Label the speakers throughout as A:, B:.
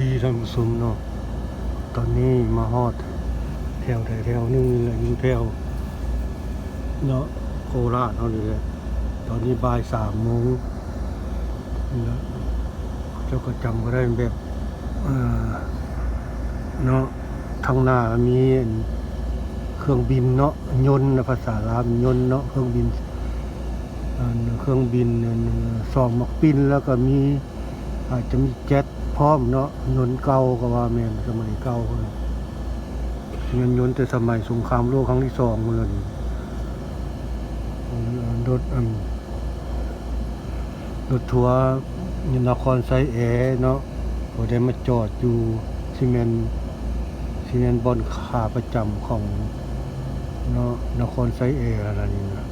A: ดีท่านผู้ชมเนาะตอนนี้มาฮอด แถวแถวนึงแหละอยู่แถวเนาะโคราชเนานี่แหละตอนนี้บ่ายสามโมงนี่แหละเจ้าก็จำก็ได้แบบเนาะทางหน้ามีเครื่องบินเนาะยนต์ภาษาลาวยนต์เนาะเครื่องบินเครื่องบินสองมักปินแล้วก็มีอาจจะมีเจ็ต ร้อมเนาะยนต์เก่าก็ว่าแม่นสมัยเก่าเงินยนต์แต่สมัยสงครามโลกครั้งที่สองเมื่อนี้รถอันรถทัวร์นครไซแอเนาะก็ได้มาจอดอยู่ซีเมนซีเมนบอนขาประจำของเนาะนครไซแอร์อะไรนี่นะ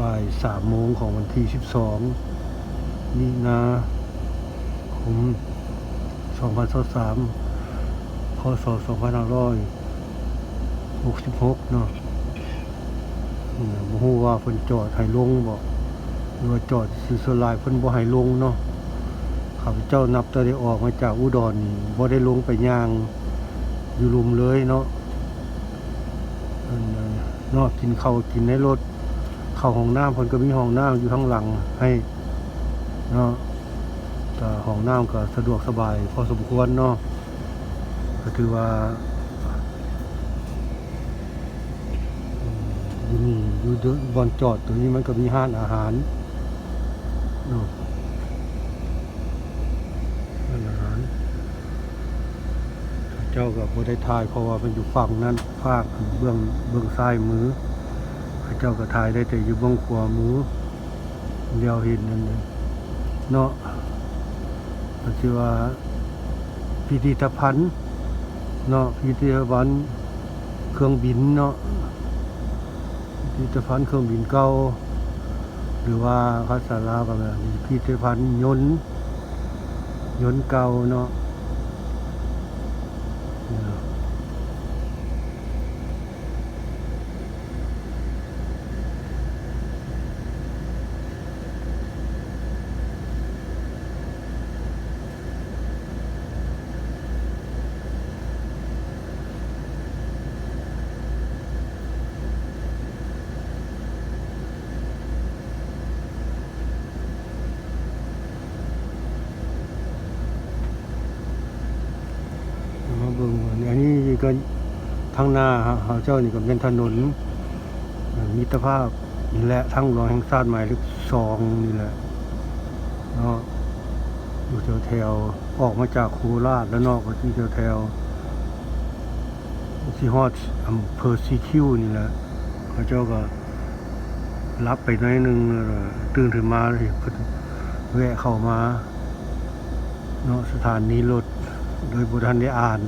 A: บ่ายสามโมงของวันที่สิบสองมีนาคมสองพันสามพศสองพันห้าร้อยหกสิบหกเนาะเนี่ยบ่ฮู้ว่าเพิ่นจอดให้ลงบ่หรือว่าจอดสื่อสลายเพิ่นบ่ให้ลงเนาะข้าพเจ้านับแต่ได้ออกมาจากอุดรนี่บ่ได้ลงไปย่างอยู่ลุมเลยเนาะนนั้นเนาะกินข้าวกินในรถ เข้าห้องน้ำเพิ่นก็มีห้องน้ำอยู่ข้างหลังให้เนาะแต่ห้องน้ำก็สะดวกสบายพอสมควรเนาะก็ถือว่าอยู่นี่อยู่บอนจอดตัวนี้มันก็มีห้านอาหารเนาะร้านอาหารเจ้าก็บ่ได้ทายเพราะว่ามันอยู่ฝั่งนั้นภาคเบื้องเบื้องซ้ายมือ เจ้าก็ถ่ายได้แต่อยู่บ้องขวามือเดียวเห็นนั่นเองเนาะก็ชื่อว่าพิพิธภัณฑ์เนาะพิพิธภัณฑ์เครื่องบินเนาะพิพิธภัณฑ์เครื่องบินเก่าหรือว่าภาษาลาวก็แบบพิพิธภัณฑ์ยนต์ยนต์เก่าเนาะ เบิ่งอันนี้ก็ทางหน้าเขาเจ้านี่ก็เป็นถนนมิตรภาพนี่แหละทางหลวงแห่งชาติหมายเลขสองนี่แหละเนาะอยู่แถวแถวๆออกมาจากโคราชแล้วนอกก็ที่แถวแถวๆที่ฮอดอำเภอซีคิวนี่แหละเขาเจ้าก็รับไปน้อยนึงตื่นขึ้นมาเลยเพิ่นแวะเข้ามาเนาะสถานีรถโดยบุทันได้อ่าน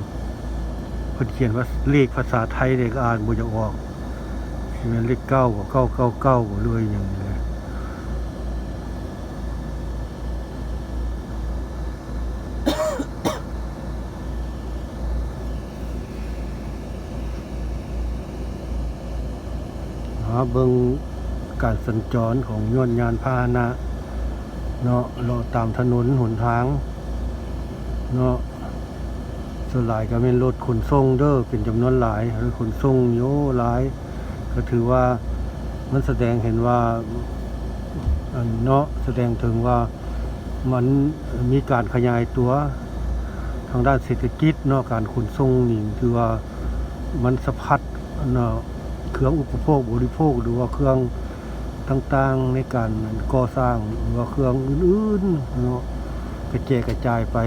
A: พิ่นเขียนว่าเลขภาษาไทยเด็กอ่านบ่จะออกสิแม่นเลขเก้าบ่เก้าเก้าเก้าบ่เลยอย่างนี้ยหาเบิ่งการสัญจรของยนยานพาหนะ เนาะเราตามถนนหนทาง เนาะ ส่วนหลายก็เป็นรถขนส่งเด้อเป็นจำนวนหลายรถขนส่งโยหลาย ก็ถือว่ามันแสดงเห็นว่าเนาะแสดงถึงว่ามันมีการขยายตัวทางด้านเศรษฐกิจเนาะการขนส่งนี่ถือว่ามันสะพัดเนาะเครื่องอุปโภคบริโภคหรือว่าเครื่องต่างๆในการก่อสร้างหรือว่าเครื่องอื่นๆเนาะกระจายกระจายไป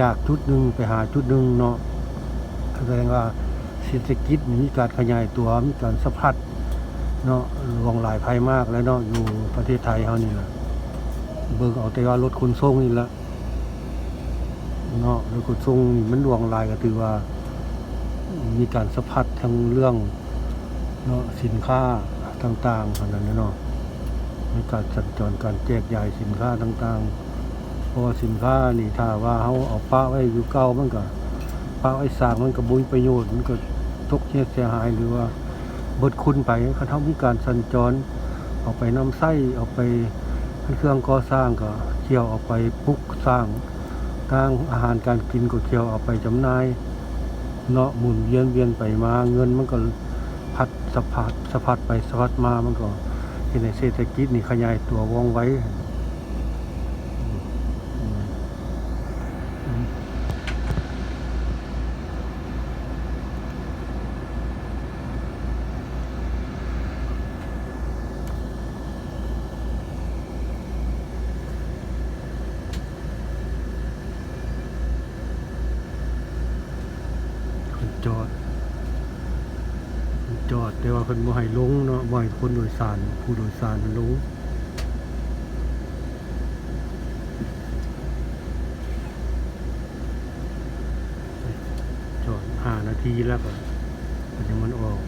A: จากจุดหนึ่งไปหาจุดหนึ่งเนาะแสดงว่าเศรษฐกิจมีการขยายตัวมีการสะพัดเนาะลวงหลายภายมากแล้วเนาะอยู่ประเทศไทยเฮานี่แหละเบิ่งเอาแต่ว่ารถขนส่งนี่ละเนาะรถขนส่งมันลวงหลายก็ถือว่า มีการสะพัดทั้งเรื่องเนาะสินค้าต่างๆเท่านั้นเนาะมีการสัญจรการแจกจ่ายสินค้าต่างๆ พราะสินค้านี่ถ้าว่าเขาเอาป้าไว้อยู่เก่ามันก็ป้าไว้สร้างมันก็บุญประโยชน์มันก็ตกเสียหายหรือว่าเบิดคุณไปเขาท่ามีการสัญจรเอาไปน้ำไส้เอาไปเครื่องก่อสร้างก็เคี่ยวเอาไปปลุกสร้างทางอาหารการกินก็เคี่ยวเอาไปจำหน่ายเนาะหมุนเวียนเวียนไปมาเงินมันก็พัดสะพัดสะพัดไปสะพัดมามันก็เห็นในเศรษฐกิจนี่ขยายตัวว่องไวอืมอืมคนจอดคน จอด แต่ว่าเพิ่นบ่ให้ลงเนาะบ่ให้คนโดยสาร ผู้โดยสารมันลงจอดห้านาทีแล้วก็มันยังมันออก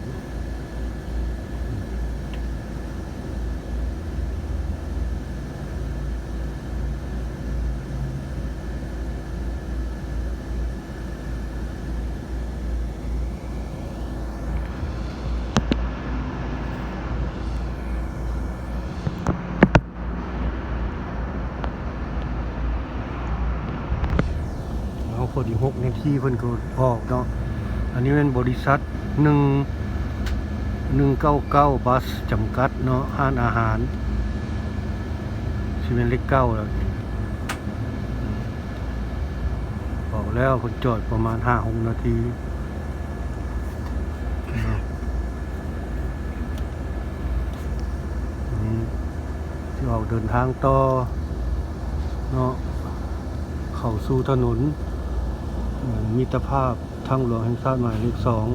A: เอา พอดีหกนาทีเพิ่นก็ออกเนาะอันนี้เป็นบริษัทหนึ่งหนึ่งเก้าเก้าบัสจำกัดเนาะห้านอาหารชีเป็นเลขเก้าแล้วบอกแล้วคนจอดประมาณห้าหกนาทีที่ออกเดินทางต่อเนาะเข้าสู่ถนน มิตรภาพทางหลวงแห่งชาติหมายเลขสอง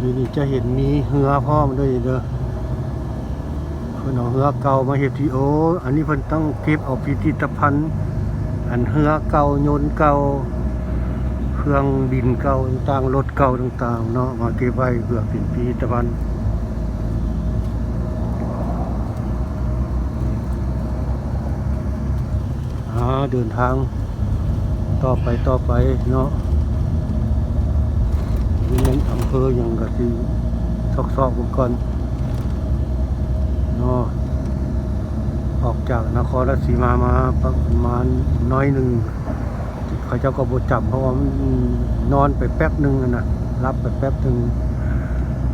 A: นี่นี่จะเห็นมีเหือพ่อมด้วยเด้อเพิ่นเอาเหือเก่ามาเฮ็ดที่โอ อันนี้เพิ่นต้องเก็บเอาพิพิธภัณฑ์ อันเหือเก่าโยนเก่าเครื่องบินเก่าต่างรถเก่าต่างๆเนาะมาเก็บไว้เพื่อเป็นพิพิธภัณฑ์ เดินทาง ต่อไปต่อไปเนาะนี่มันอำเภออย่างกะที่ซอกซอกๆก่อนเนาะออกจากนครราชสีมามาประมาณน้อยหนึ่งเขาเจ้าก็บจับเพราะว่ามันนอนไปแป๊บหนึ่งนะรับไปแป๊บหนึ่ง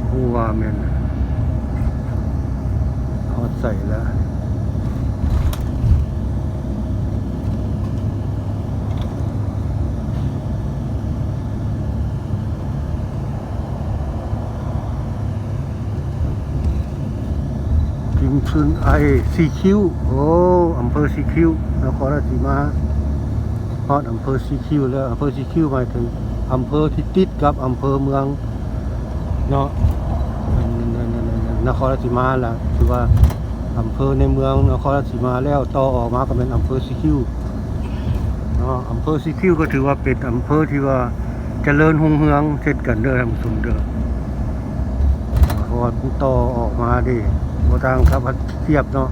A: ผู้ว่าแมนฮอดใส่แล้ว มซุนไอซีคิวโอ้อำเภอซีคิวนครราชสีมาฮอดอำเภอซีคิวแล้วอำเภอซีคิวหมายถึงอำเภอที่ติดกับอำเภอเมืองเนาะนครราชสีมาล่ะคือว่าอำเภอในเมืองนครราชสีมาแล้วต่อออกมาก็เป็นอำเภอซีคิวเนาะอำเภอซีคิวก็ถือว่าเป็นอำเภอที่ว่าเจริญหุ่งเฮืองเช่นกันเด้อท่านผู้ชมเด้อพราะว่ามันต่อออกมาดิ บ่ต่างครับเทียบเนาะ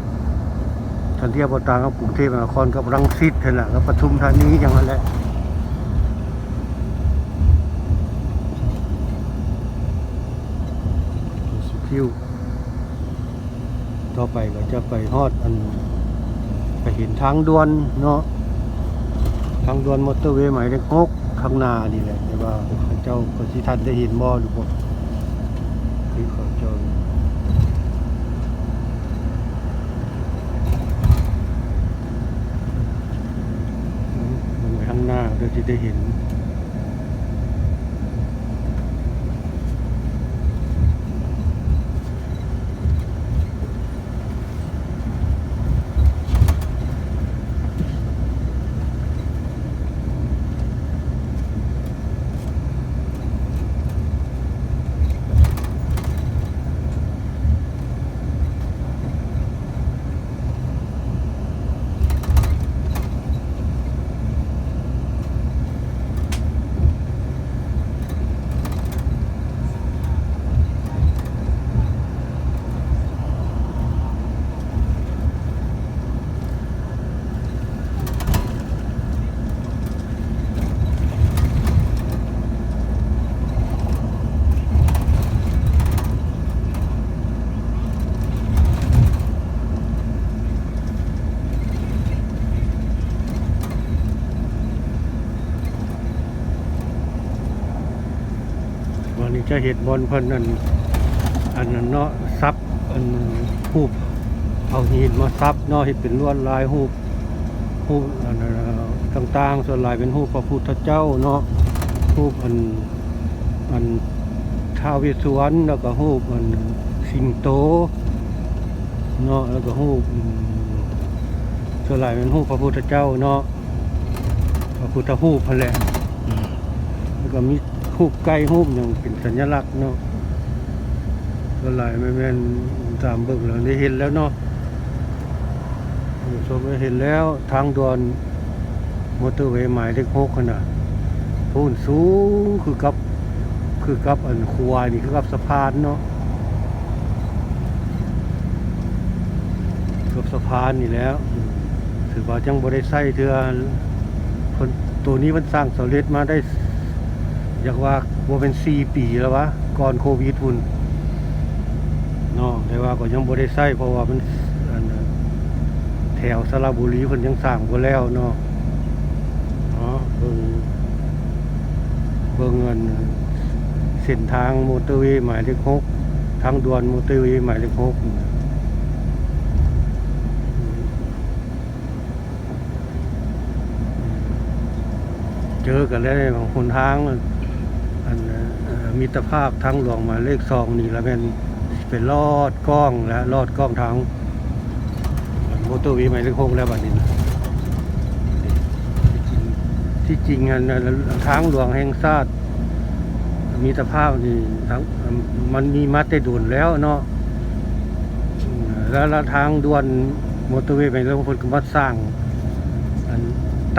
A: ทันเทียบบ่ต่างกับกรุงเทพมหานครกับรังสิตนั่นแหละกับปทุมธานีอย่างนั้นแหละสิคิวต่อไปก็จะไปฮอดอันไปเห็นทางด่วนเนาะทางด่วนมอเตอร์เวย์หมายเลขหกข้างหน้านี่แหละแต่ว่าเขาเจ้าก็สิทันได้เห็นบ่หรือบ่ที่เขาเจอมันไปข้างหน้าเดี๋ยว จะได้เห็น จะเห็นบอลเพิ่นนั่นอันนั้นเนาะซับอันหูปเอาหินมาซับเนาะเฮ็ดเป็นลวดลายหูปหูปอันนั้นต่างๆ ส่วนหลายเป็นหูปพระพุทธเจ้าเนาะหูปอันอันท้าวเวสสวรรณแล้วก็หูปอันสิงโตเนาะแล้วก็หูปอืมส่วนหลายเป็นหูปพระพุทธเจ้าเนาะพระพุทธรูปพนแหละแล้วก็มี รูปไก่รูปอย่างเป็นสัญลักษณ์เนาะก็หลายไม่แม่นตามเบิ่งแล้วได้เห็นแล้วเนาะผู้ชมได้เห็นแล้วทางด่วนมอเตอร์เวย์หมายเลขหกขนาดพูนสูงคือกับคือกับอันควายนี่คือกับสะพานเนาะกับสะพานนี่แล้วถือว่าจังบ่ได้ใส่เทือคนตัวนี้มันสร้างสำเร็จมาได้ อยากว่าว่าเป็นสี่ปีแล้ววะก่อนโควิดพุ่นเนาะแต่ว่าก็ยังบ่ได้ใช้เพราะว่ามันแถวสระบุรีเพิ่นยังสร้างบ่แล้วเนาะเนาะเบิ่งเบิ่งอันเส้นทางมอเตอร์เวย์หมายเลขหกทางด่วนมอเตอร์เวย์หมายเลขหกเจอกันแล้วของคนทาง อันมิตรภาพทางหลวงมาเลขสองนี่แล้วเป็นเป็นลอดกล้องและลอดกล้องทางมอเตอร์วย์หมายเลขหกแล้วบัดนี้นะที่จริงอันนั้นทางหลวงแห่งชาติมิตรภาพนี่ทั้งมันมีมาแต่ดุนแล้วเนาะแล้วทางด่วนมอเตอร์เวย์หมายเลขหกก็มาสร้าง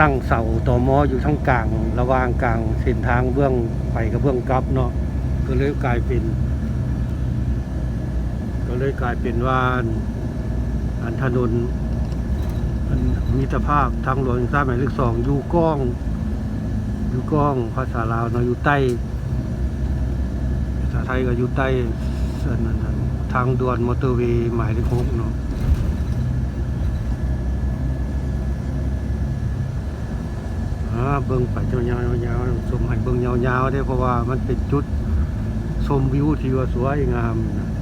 A: ตั้งเสาต่อมออยู่ทั้งกลาง ระหว่างกลางเส้นทางเบื้องไปกับเบื้องกลับเนาะก็เลยกลายเป็น ก็เลยกลายเป็นว่าอันอันถนนอันมิตรภาพทางหลวงแห่งชาติหมายเลขสองอยู่ก้องอยู่ก้องภาษาลาวเนาะอยู่ใต้ภาษาไทยก็อยู่ใต้ส่วนนทางด่วนมอเตอร์เวย์หมายเลขหกเนาะ อ่าเบิ่งไปยาวๆยาวๆชมให้เบิ่งยาวๆได้เพราะว่ามันเป็นจุดชมวิวที่ว่าสวยงามนะ